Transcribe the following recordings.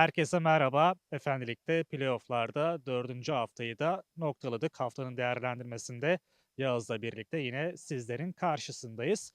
Herkese merhaba. Efendilikte playoff'larda dördüncü haftayı da noktaladık. Haftanın değerlendirmesinde Yağız'la birlikte yine sizlerin karşısındayız.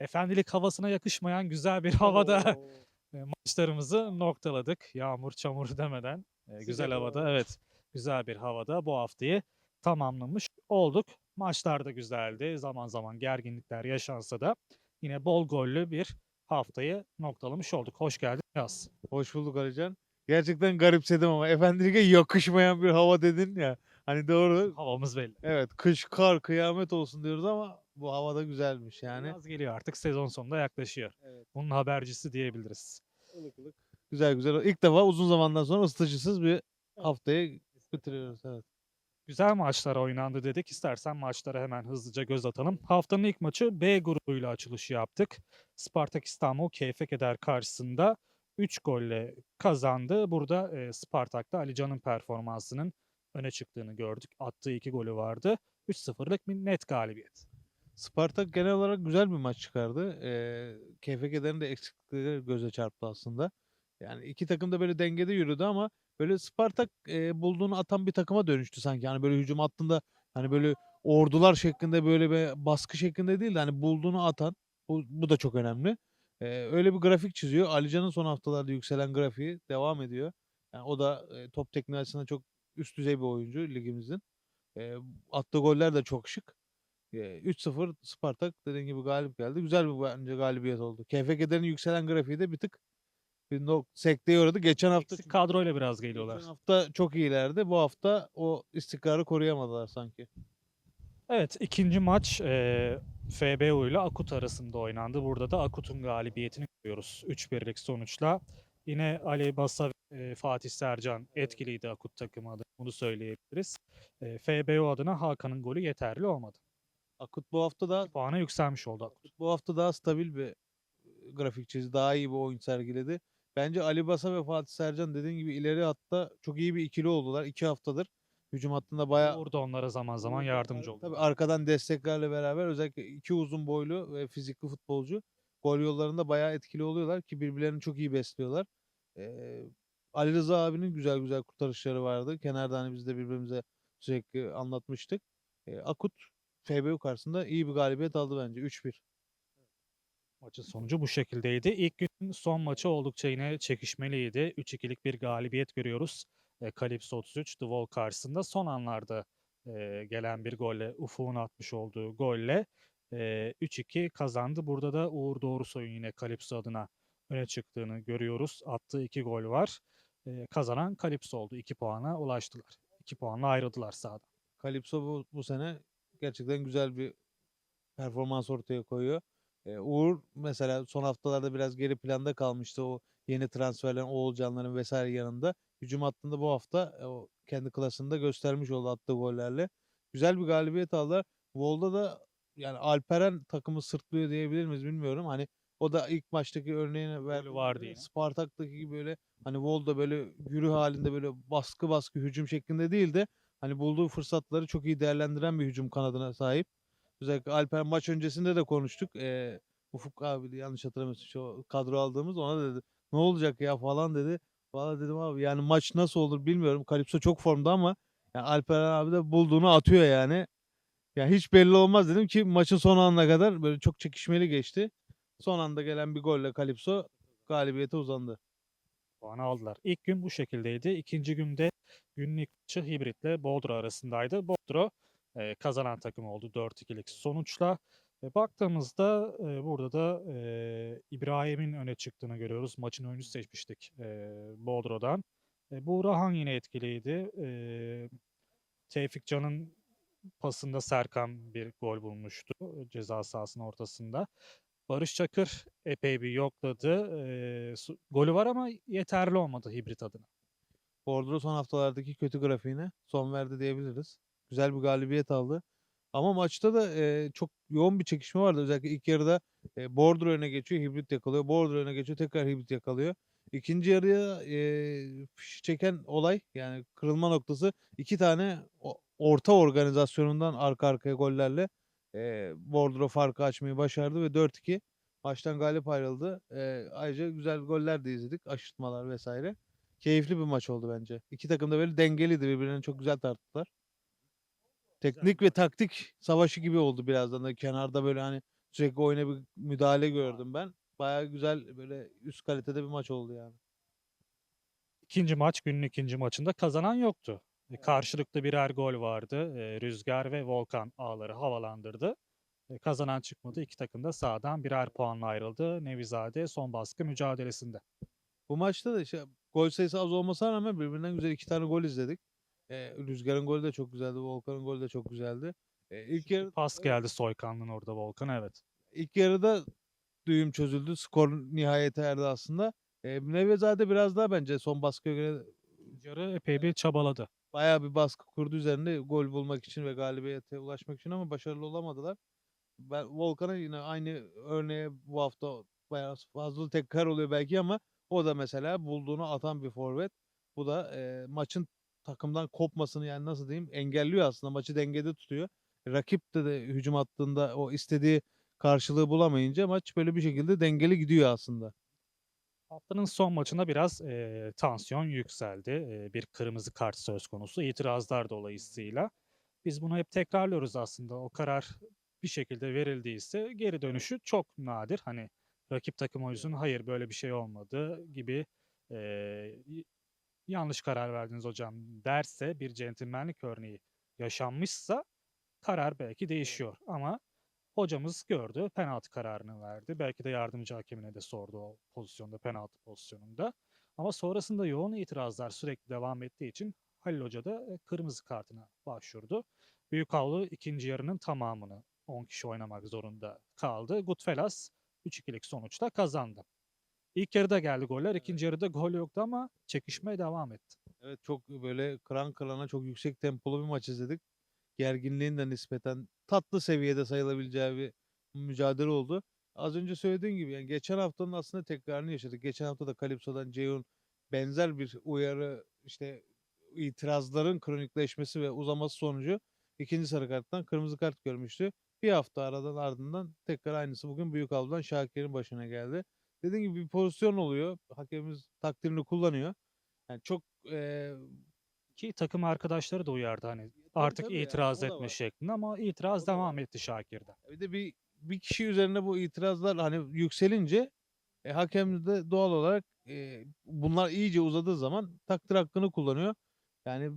Efendilik havasına yakışmayan güzel bir havada e, maçlarımızı noktaladık. Yağmur çamur demeden e, güzel havada hava. evet güzel bir havada bu haftayı tamamlamış olduk. Maçlar da güzeldi. Zaman zaman gerginlikler yaşansa da yine bol gollü bir haftayı noktalamış olduk. Hoş geldin Yağız. Hoş bulduk Alican. Gerçekten garipsedim ama efendilige yakışmayan bir hava dedin ya. Hani doğru. Havamız belli. Evet kış, kar, kıyamet olsun diyoruz ama bu havada güzelmiş yani. Yaz geliyor artık sezon sonunda yaklaşıyor. Evet. Bunun habercisi diyebiliriz. ılık ılık. Güzel güzel. İlk defa uzun zamandan sonra ısıtıcısız bir haftayı bitiriyoruz. Evet. Güzel maçlar oynandı dedik. İstersen maçlara hemen hızlıca göz atalım. Haftanın ilk maçı B grubuyla açılışı yaptık. Spartak İstanbul Keyfe Keder karşısında 3 golle kazandı. Burada e, Spartak'ta Ali Can'ın performansının öne çıktığını gördük. Attığı 2 golü vardı. 3-0'lık bir net galibiyet. Spartak genel olarak güzel bir maç çıkardı. Ee, KFK'lerin de eksiklikleri göze çarptı aslında. Yani iki takım da böyle dengede yürüdü ama böyle Spartak e, bulduğunu atan bir takıma dönüştü sanki. Hani böyle hücum hattında hani böyle ordular şeklinde böyle bir baskı şeklinde değil de hani bulduğunu atan bu, bu da çok önemli. Ee, öyle bir grafik çiziyor. Alican'ın son haftalarda yükselen grafiği devam ediyor. Yani o da e, top tekniği açısından çok üst düzey bir oyuncu ligimizin. E, attığı goller de çok şık. Eee, 3-0 Spartak dediğin gibi galip geldi. Güzel bir bence galibiyet oldu. KFK'lerin yükselen grafiği de bir tık bir nok sekteye uğradı. Geçen hafta Eksik kadroyla biraz geliyorlar. geçen hafta çok iyilerdi. Bu hafta o istikrarı koruyamadılar sanki. Evet ikinci maç e, FBU ile Akut arasında oynandı. Burada da Akut'un galibiyetini görüyoruz. 3-1'lik sonuçla. Yine Ali Basa ve e, Fatih Sercan etkiliydi Akut takımı adına. Bunu söyleyebiliriz. E, FBU adına Hakan'ın golü yeterli olmadı. Akut bu hafta da Puana yükselmiş oldu Akut. bu hafta daha stabil bir e, grafik çizdi. Daha iyi bir oyun sergiledi. Bence Ali Basa ve Fatih Sercan dediğin gibi ileri hatta çok iyi bir ikili oldular. iki haftadır. Hücum hattında bayağı Uğur da onlara zaman zaman yardımcı ar- oldu. Tabii arkadan desteklerle beraber özellikle iki uzun boylu ve fizikli futbolcu gol yollarında bayağı etkili oluyorlar ki birbirlerini çok iyi besliyorlar. Ee, Ali Rıza abinin güzel güzel kurtarışları vardı. Kenarda hani biz de birbirimize sürekli anlatmıştık. Ee, Akut FBU karşısında iyi bir galibiyet aldı bence 3-1. Maçın sonucu bu şekildeydi. İlk günün son maçı oldukça yine çekişmeliydi. 3-2'lik bir galibiyet görüyoruz. E, Calypso 33 The Wall karşısında son anlarda e, gelen bir golle, Ufuk'un atmış olduğu golle e, 3-2 kazandı. Burada da Uğur Doğrusoy'un yine Calypso adına öne çıktığını görüyoruz. Attığı 2 gol var. E, kazanan Calypso oldu. 2 puana ulaştılar. 2 puanla ayrıldılar sahadan. Calypso bu, bu sene gerçekten güzel bir performans ortaya koyuyor. Ee, Uğur mesela son haftalarda biraz geri planda kalmıştı o yeni transferlerin Oğulcanların vesaire yanında. Hücum hattında bu hafta e, o kendi klasında göstermiş oldu attığı gollerle. Güzel bir galibiyet aldılar. Volda da yani Alperen takımı sırtlıyor diyebilir miyiz bilmiyorum. Hani o da ilk maçtaki örneğine verdiğim vardı yine. Spartak'taki gibi böyle hani Volda böyle yürü halinde böyle baskı baskı hücum şeklinde değil de hani bulduğu fırsatları çok iyi değerlendiren bir hücum kanadına sahip. Özellikle Alper maç öncesinde de konuştuk. Ee, Ufuk abi de yanlış hatırlamıyorsun şu kadro aldığımız ona dedi ne olacak ya falan dedi. Valla dedim abi yani maç nasıl olur bilmiyorum. Kalipso çok formda ama yani Alperen abi de bulduğunu atıyor yani. Ya hiç belli olmaz dedim ki maçın son anına kadar böyle çok çekişmeli geçti. Son anda gelen bir golle Kalipso galibiyete uzandı. puanı aldılar. İlk gün bu şekildeydi. İkinci günde günün ilk maçı Hibrit'le Bodro arasındaydı. Bodro e, kazanan takım oldu 4-2'lik sonuçla. E, baktığımızda e, burada da e, İbrahim'in öne çıktığını görüyoruz. Maçın oyuncusu seçmiştik e, Bodro'dan. E, Buğrahan yine etkiliydi. E, Tevfik Can'ın pasında Serkan bir gol bulmuştu ceza sahasının ortasında. Barış Çakır epey bir yokladı. E, golü var ama yeterli olmadı hibrit adına. Bordro son haftalardaki kötü grafiğine son verdi diyebiliriz. Güzel bir galibiyet aldı. Ama maçta da e, çok yoğun bir çekişme vardı. Özellikle ilk yarıda e, Bordro öne geçiyor, hibrit yakalıyor. Bordro öne geçiyor, tekrar hibrit yakalıyor. İkinci yarıya e, fişi çeken olay yani kırılma noktası iki tane orta organizasyonundan arka arkaya gollerle e, Bordro farkı açmayı başardı ve 4-2 maçtan galip ayrıldı. E, ayrıca güzel goller de izledik. Aşırtmalar vesaire. keyifli bir maç oldu bence. İki takım da böyle dengeliydi. Birbirlerini çok güzel tarttılar. Teknik ve taktik savaşı gibi oldu birazdan da. Kenarda böyle hani sürekli oyuna bir müdahale gördüm ben. Bayağı güzel böyle üst kalitede bir maç oldu yani. İkinci maç günün ikinci maçında kazanan yoktu. E, Karşılıklı birer gol vardı. E, Rüzgar ve Volkan ağları havalandırdı. E, Kazanan çıkmadı. İki takım da sahadan birer puanla ayrıldı. Nevizade son baskı mücadelesinde. Bu maçta da işte gol sayısı az olmasına rağmen birbirinden güzel iki tane gol izledik. Ee, Rüzgar'ın golü de çok güzeldi. Volkan'ın golü de çok güzeldi. Ee, ilk yarı Pas geldi Soykanlı'nın orada Volkan evet. ilk yarıda düğüm çözüldü. Skor nihayete erdi aslında. Ee, Nevezade biraz daha bence son baskıya göre Yarı epey bir çabaladı. bayağı bir baskı kurdu üzerinde gol bulmak için ve galibiyete ulaşmak için ama başarılı olamadılar. Ben Volkan'a yine aynı örneğe bu hafta bayağı fazla tekrar oluyor belki ama o da mesela bulduğunu atan bir forvet. Bu da e, maçın takımdan kopmasını yani nasıl diyeyim engelliyor aslında maçı dengede tutuyor. Rakip de, de hücum attığında o istediği karşılığı bulamayınca maç böyle bir şekilde dengeli gidiyor aslında. Haftanın son maçında biraz e, tansiyon yükseldi. E, bir kırmızı kart söz konusu itirazlar dolayısıyla. Biz bunu hep tekrarlıyoruz aslında. O karar bir şekilde verildiyse geri dönüşü çok nadir. Hani rakip takım oyuncusunun hayır böyle bir şey olmadı gibi e, yanlış karar verdiniz hocam derse bir centilmenlik örneği yaşanmışsa karar belki değişiyor. Ama hocamız gördü, penaltı kararını verdi. Belki de yardımcı hakemine de sordu o pozisyonda, penaltı pozisyonunda. Ama sonrasında yoğun itirazlar sürekli devam ettiği için Halil Hoca da e, kırmızı kartına başvurdu. Büyük Avlu ikinci yarının tamamını 10 kişi oynamak zorunda kaldı. Gutfelas 3-2'lik sonuçla kazandı. İlk yarıda geldi goller, ikinci yarıda gol yoktu ama çekişmeye devam etti. Evet çok böyle kıran kırana çok yüksek tempolu bir maç izledik. Gerginliğin de nispeten tatlı seviyede sayılabileceği bir mücadele oldu. Az önce söylediğim gibi yani geçen haftanın aslında tekrarını yaşadık. Geçen hafta da Kalipso'dan Ceyhun benzer bir uyarı işte itirazların kronikleşmesi ve uzaması sonucu ikinci sarı karttan kırmızı kart görmüştü. Bir hafta aradan ardından tekrar aynısı bugün Büyük Avlu'dan Şakir'in başına geldi. Dediğim gibi bir pozisyon oluyor. Hakemimiz takdirini kullanıyor. Yani çok eee Ki takım arkadaşları da uyardı hani tabii artık tabii yani, itiraz o da etme var. şeklinde ama itiraz O da var. devam etti Şakir'de. Bir de bir bir kişi üzerine bu itirazlar hani yükselince e, hakem de doğal olarak e, bunlar iyice uzadığı zaman takdir hakkını kullanıyor. Yani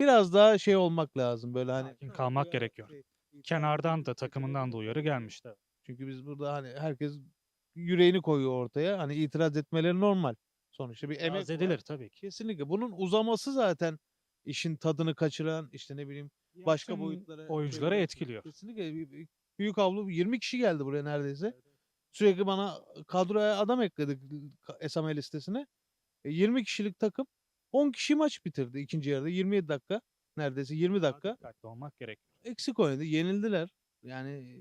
biraz daha şey olmak lazım böyle hani Sakin kalmak gerekiyor. şey, Kenardan da takımından da uyarı gelmişti. Çünkü biz burada hani herkes yüreğini koyuyor ortaya. Hani itiraz etmeleri normal. Sonuçta bir emek İtiraz var. edilir tabii ki. Kesinlikle. Bunun uzaması zaten işin tadını kaçıran işte ne bileyim başka Bütün boyutlara oyunculara çeviriyor. etkiliyor. Kesinlikle. Büyük avlu 20 kişi geldi buraya neredeyse. Sürekli bana kadroya adam ekledik SMA listesine. E, 20 kişilik takım 10 kişi maç bitirdi ikinci yarıda 27 dakika neredeyse 20 Daha dakika dikkatli olmak gerekiyor. eksik oynadı yenildiler. Yani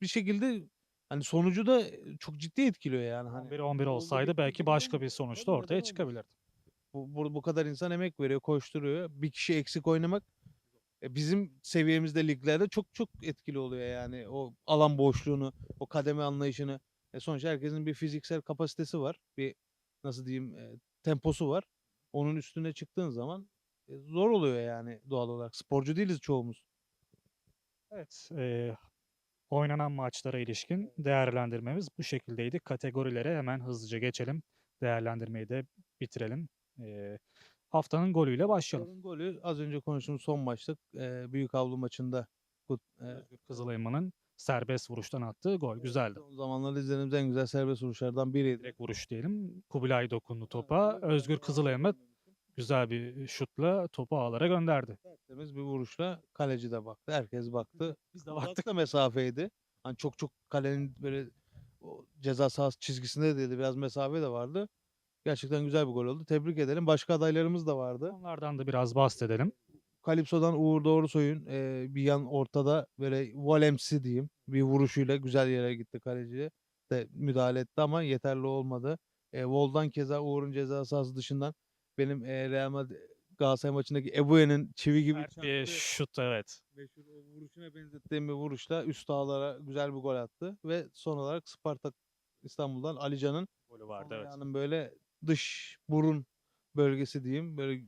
bir şekilde hani sonucu da çok ciddi etkiliyor yani hani 11-11 oldu olsaydı bitti belki başka bir sonuç da tabii ortaya neden çıkabilirdi. bu, bu, bu kadar insan emek veriyor, koşturuyor. Bir kişi eksik oynamak e, bizim seviyemizde liglerde çok çok etkili oluyor yani. O alan boşluğunu, o kademe anlayışını. E sonuçta herkesin bir fiziksel kapasitesi var. Bir nasıl diyeyim e, temposu var. Onun üstüne çıktığın zaman e, zor oluyor yani doğal olarak. Sporcu değiliz çoğumuz. Evet, eee, oynanan maçlara ilişkin değerlendirmemiz bu şekildeydi. Kategorilere hemen hızlıca geçelim. Değerlendirmeyi de bitirelim. Eee, haftanın golüyle başlayalım. Haftanın golü az önce konuştuğumuz son maçta e, Büyük Avlu maçında e, Kızılayman'ın serbest vuruştan attığı gol güzeldi. son zamanlarda izlediğimiz en güzel serbest vuruşlardan biriydi. Direkt vuruş diyelim. Kubilay dokundu topa. Özgür Kızılayman güzel bir şutla topu ağlara gönderdi. Tertemiz bir vuruşla kaleci de baktı. Herkes baktı. Biz de Uzak baktık. da mesafeydi. Hani çok çok kalenin böyle o ceza sahası çizgisinde değildi. Biraz mesafe de vardı. Gerçekten güzel bir gol oldu. Tebrik edelim. Başka adaylarımız da vardı. Onlardan da biraz bahsedelim. Kalipso'dan Uğur Doğrusoy'un e, bir yan ortada böyle volemsi diyeyim bir vuruşuyla güzel yere gitti kaleciye de müdahale etti ama yeterli olmadı. E, Vol'dan keza Uğur'un ceza sahası dışından benim e, Real Madrid Galatasaray maçındaki Ebue'nin çivi gibi Sert bir şut evet. meşhur o vuruşuna benzettiğim bir vuruşla üst ağlara güzel bir gol attı ve son olarak Spartak İstanbul'dan Alican'ın Golü vardı evet. ayağının böyle dış burun bölgesi diyeyim. Böyle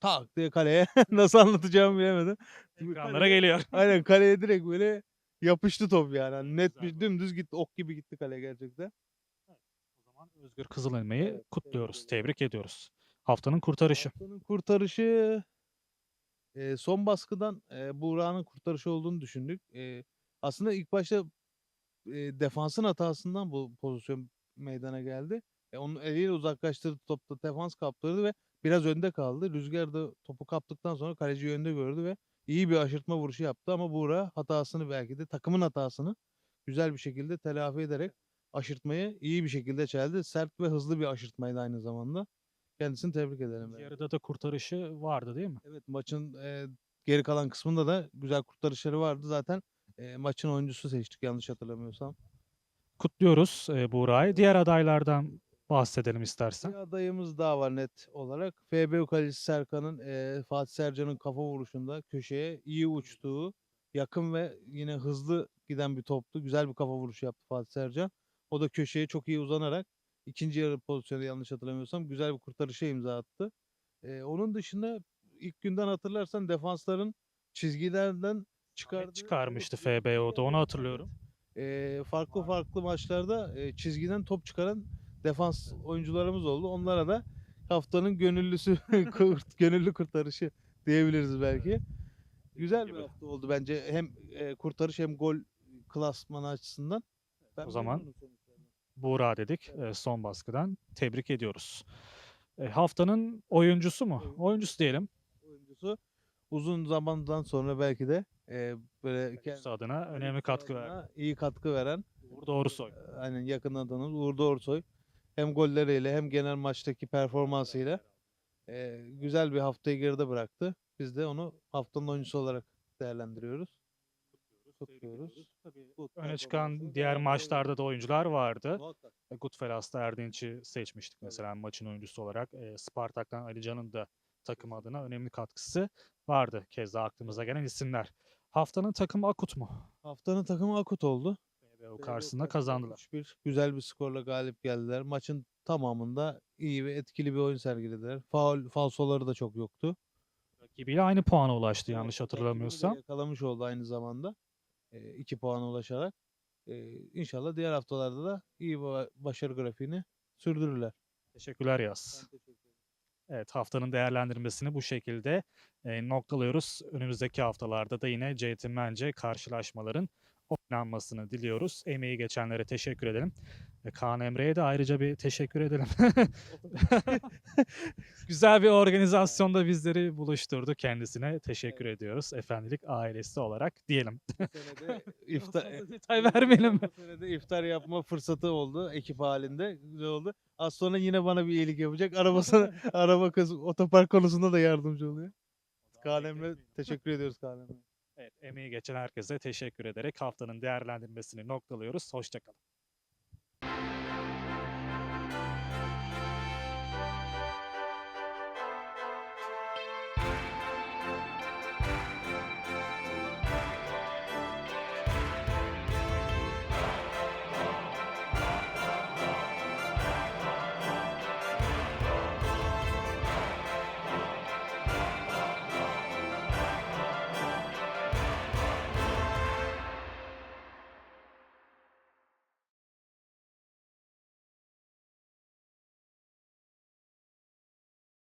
tak diye kaleye nasıl anlatacağımı bilemedim. Ekranlara geliyor. Aynen kaleye direkt böyle yapıştı top yani. Hani net Güzel bir gol. dümdüz gitti. Ok gibi gitti kaleye gerçekten. O zaman Özgür Kızılelma'yı Evet, kutluyoruz, tebrik ediyoruz. Haftanın kurtarışı. Haftanın kurtarışı eee, son baskıdan eee Buğra'nın kurtarışı olduğunu düşündük. Eee, aslında ilk başta eee, defansın hatasından bu pozisyon meydana geldi. E, onun eliyle uzaklaştırdı topta defans kaptırdı ve biraz önde kaldı. Rüzgar da topu kaptıktan sonra kaleci önde gördü ve iyi bir aşırtma vuruşu yaptı ama Buğra hatasını belki de takımın hatasını güzel bir şekilde telafi ederek aşırtmayı iyi bir şekilde çeldi. Sert ve hızlı bir aşırtmaydı aynı zamanda. Kendisini tebrik ederim. İkinci ben. Yarıda da kurtarışı vardı değil mi? Evet maçın eee, geri kalan kısmında da güzel kurtarışları vardı. Zaten eee, maçın oyuncusu seçtik yanlış hatırlamıyorsam. Kutluyoruz e, Buğra'yı. Diğer adaylardan bahsedelim istersen. Bir adayımız daha var net olarak. FB kalecisi Serkan'ın eee, Fatih Sercan'ın kafa vuruşunda köşeye iyi uçtuğu, yakın ve yine hızlı giden bir toptu. Güzel bir kafa vuruşu yaptı Fatih Sercan. O da köşeye çok iyi uzanarak ikinci yarı pozisyonu yanlış hatırlamıyorsam güzel bir kurtarışa imza attı. Eee, onun dışında ilk günden hatırlarsan defansların çizgilerden çıkardığı çıkarmıştı FBO'da onu hatırlıyorum. Eee, farklı farklı maçlarda eee, çizgiden top çıkaran defans oyuncularımız oldu. Onlara da haftanın gönüllüsü gönüllü kurtarışı diyebiliriz belki. Güzel bir hafta oldu bence hem eee, kurtarış hem gol klasmanı açısından. Ben O zaman. Buğra dedik e, son baskıdan. Tebrik ediyoruz. E, haftanın oyuncusu mu? Oyun- Oyuncusu diyelim. oyuncusu uzun zamandan sonra belki de eee, böyle Oyuncusu adına önemli oyuncusu katkı verdi. iyi katkı veren Uğur Doğrusoy. Aynen yakın adamımız Uğur Doğrusoy. Hem golleriyle hem genel maçtaki performansıyla eee, güzel bir haftayı geride bıraktı. Biz de onu haftanın oyuncusu olarak değerlendiriyoruz. Kutluyoruz. Bu Öne çıkan diğer maçlarda da oyuncular vardı. E, Goodfellas'ta Erdinç'i seçmiştik mesela maçın oyuncusu olarak. E, Spartak'tan Ali Can'ın da takım adına önemli katkısı vardı. Keza aklımıza gelen isimler. Haftanın takımı Akut mu? Haftanın takımı Akut oldu. BBO karşısında kazandılar. 3-1 güzel bir skorla galip geldiler. Maçın tamamında iyi ve etkili bir oyun sergilediler. Faul, falsoları da çok yoktu. Rakibiyle aynı puana ulaştı yanlış hatırlamıyorsam. Yakalamış oldu aynı zamanda. 2 puana ulaşarak. İnşallah diğer haftalarda da iyi başarı grafiğini sürdürürler. Teşekkürler Yaz. Evet haftanın değerlendirmesini bu şekilde noktalıyoruz. Önümüzdeki haftalarda da yine centilmence karşılaşmaların oynanmasını diliyoruz. Emeği geçenlere teşekkür edelim. E, Kaan Emre'ye de ayrıca bir teşekkür edelim. Güzel bir organizasyonda bizleri buluşturdu. Kendisine teşekkür ediyoruz. Efendilik ailesi olarak diyelim. İftar, detay vermeyelim. Bu sene de iftar yapma fırsatı oldu ekip halinde. Güzel oldu. Az sonra yine bana bir iyilik yapacak. Arabasına, araba kız otopark konusunda da yardımcı oluyor. Kaan Emre teşekkür ediyoruz Kaan Emre. Evet, emeği geçen herkese teşekkür ederek haftanın değerlendirmesini noktalıyoruz. Hoşçakalın.